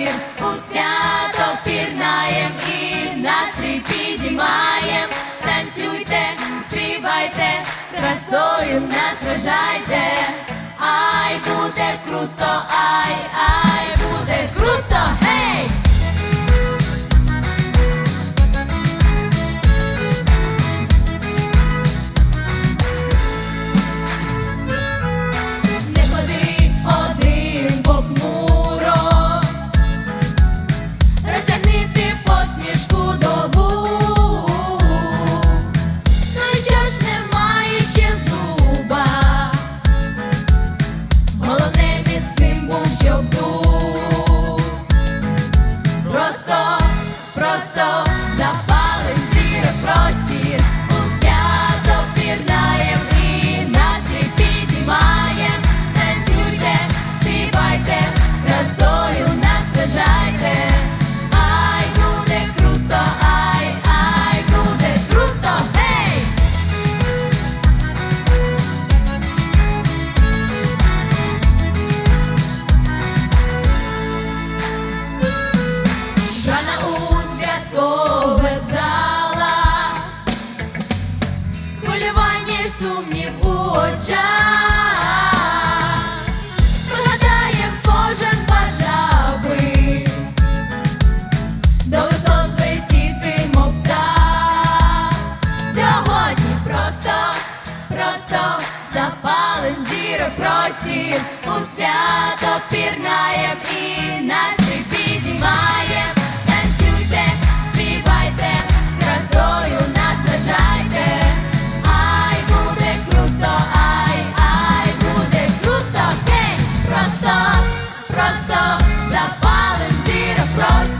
простір, у свято пірнаєм і настрій підіймаєм. Танцюйте, співайте, красою нас вражайте. Ай, буде круто, ай, ай, просто сумнів у очах. Кожен бажав би до висот злетіти. Сьогодні просто, просто запалим зірок простір, у свято нас Cross.